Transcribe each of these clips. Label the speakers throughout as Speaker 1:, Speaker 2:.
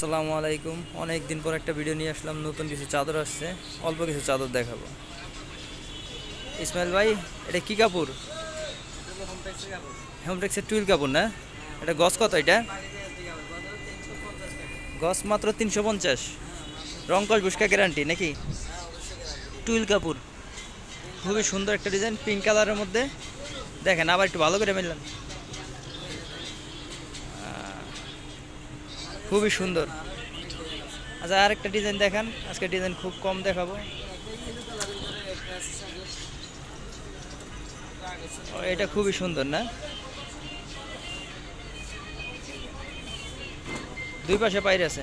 Speaker 1: আসসালামু আলাইকুম। অনেক দিন পর একটা ভিডিও নিয়ে আসলাম, নতুন কিছু চাদর আসছে, অল্প কিছু চাদর দেখাবো। ইসমাইল ভাই, এটা কি কাপড়? হোমটেক্সের টুইল কাপড় না? এটা গস কত এটা? গস মাত্র তিনশো পঞ্চাশ। রংকশ বুসকা গ্যারান্টি নাকি? টুইল কাপড়। খুবই সুন্দর একটা ডিজাইন পিঙ্ক কালারের মধ্যে। দেখেন, আবার একটু ভালো করে মিললাম খুবই সুন্দর। আচ্ছা আরেকটা ডিজাইন দেখান। আজকে ডিজাইন খুব কম দেখাবো। এটা খুবই সুন্দর, না? দুই পাশে পাইর আছে।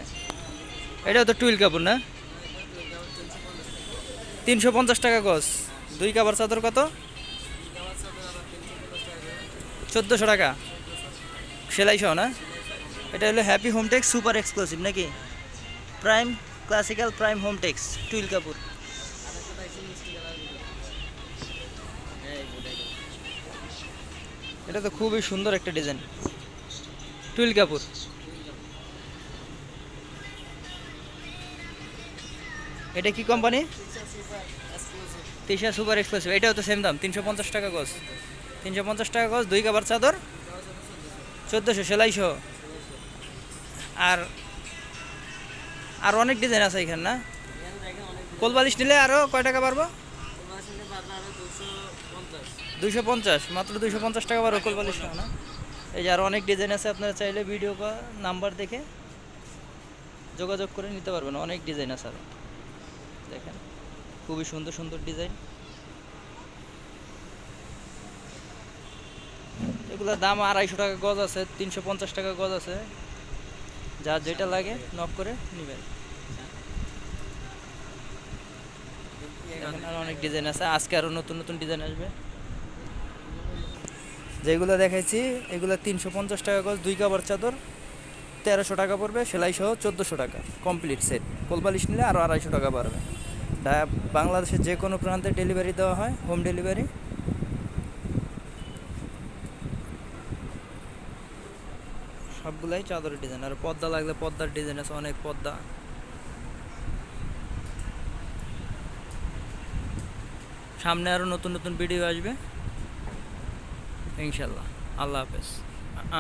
Speaker 1: এটাও তো টুইল কাপড়, না? তিনশো পঞ্চাশ টাকা গজ। দুই কাপড় চাদর কত? চোদ্দোশো টাকা। সেলাই সহ না? এটা হলো হ্যাপি হোমটেক্স সুপার এক্সক্লুসিভ নাকি? Prime classical prime Hometex twill Kapoor এটা তো খুবই সুন্দর একটা ডিজাইন টুইল কাপুর এটা কি কোম্পানি তিশা সুপার এক্সক্লুসিভ এটাও তো সেম দাম, তিনশো পঞ্চাশ টাকা গজ তিনশো পঞ্চাশ টাকা গজ দুই কাবার চাদর, চোদ্দোশো সেলাই সহ আর আর অনেক ডিজাইন আছে এখানে, না? কোলবালিশ নিলে আরও কয় টাকা পারব দুইশো পঞ্চাশ, মাত্র দুইশো পঞ্চাশ টাকা পারব কোলবালিশ না এই যে আরও অনেক ডিজাইন আছে, আপনারা চাইলে ভিডিও বা নাম্বার দেখে যোগাযোগ করে নিতে পারবেন, অনেক ডিজাইন আছে আরও দেখেন, খুবই সুন্দর সুন্দর ডিজাইন এগুলোর দাম আড়াইশো টাকা গজ আছে, তিনশো পঞ্চাশ টাকা গজ আছে। যার যেটা লাগে নক করে নেবেন। দেখেন অনেক ডিজাইন আছে। আজকে আরও নতুন নতুন ডিজাইন আসবে। যেগুলো দেখাইছি, এগুলো তিনশো পঞ্চাশ টাকা গজ, দুই কাবার চাদর, তেরোশো টাকা পড়বে, সেলাই সহ চোদ্দোশো টাকা কমপ্লিট সেট কোলবালিশ নিলে আরও আড়াইশো টাকা বাড়বে। ডা- বাংলাদেশের যে কোনো প্রান্তে ডেলিভারি দেওয়া হয় হোম ডেলিভারি সবগুলাই চাদরের ডিজাইন আর পর্দা লাগলে পর্দার ডিজাইন আছে, অনেক পর্দা সামনে আরও নতুন নতুন ভিডিও আসবে। ইনশাল্লাহ আল্লাহ হাফেজ।